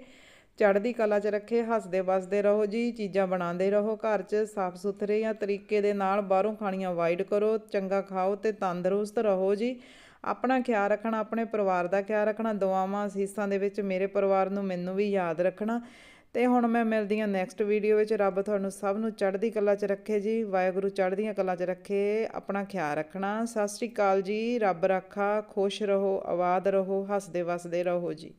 ਚੜ੍ਹਦੀ ਕਲਾ 'ਚ ਰੱਖੇ, ਹੱਸਦੇ, ਵੱਸਦੇ ਰਹੋ ਜੀ, ਚੀਜ਼ਾਂ ਬਣਾਉਂਦੇ ਰਹੋ, ਘਰ 'ਚ ਸਾਫ਼ ਸੁਥਰੇ ਜਾਂ ਤਰੀਕੇ ਦੇ ਨਾਲ ਬਾਹਰੋਂ ਖਾਣੀਆਂ ਅਵਾਇਡ ਕਰੋ, ਚੰਗਾ ਖਾਓ ਤੇ ਤੰਦਰੁਸਤ ਰਹੋ ਜੀ। ਆਪਣਾ ਖਿਆਲ ਰੱਖਣਾ, ਆਪਣੇ ਪਰਿਵਾਰ ਦਾ ਖਿਆਲ ਰੱਖਣਾ, ਦੁਆਵਾਂ, ਅਸੀਸਾਂ ਦੇ ਵਿੱਚ ਮੇਰੇ ਪਰਿਵਾਰ ਨੂੰ ਮੈਨੂੰ ਵੀ ਯਾਦ ਰੱਖਣਾ। ਤੇ ਹੁਣ ਮੈਂ ਮਿਲਦੀ ਹਾਂ ਨੈਕਸਟ ਵੀਡੀਓ ਵਿੱਚ। ਰੱਬ ਤੁਹਾਨੂੰ ਸਭ ਨੂੰ ਚੜ੍ਹਦੀ ਕਲਾ 'ਚ ਰੱਖੇ ਜੀ। ਵਾਹਿਗੁਰੂ ਚੜ੍ਹਦੀਆਂ ਕਲਾ 'ਚ ਰੱਖੇ, ਆਪਣਾ ਖਿਆਲ ਰੱਖਣਾ। ਸਤਿ ਸ੍ਰੀ ਅਕਾਲ ਜੀ। ਰੱਬ ਰਾਖਾ, ਖੁਸ਼ ਰਹੋ, ਆਬਾਦ ਰਹੋ, ਹੱਸਦੇ ਵਸਦੇ ਰਹੋ ਜੀ।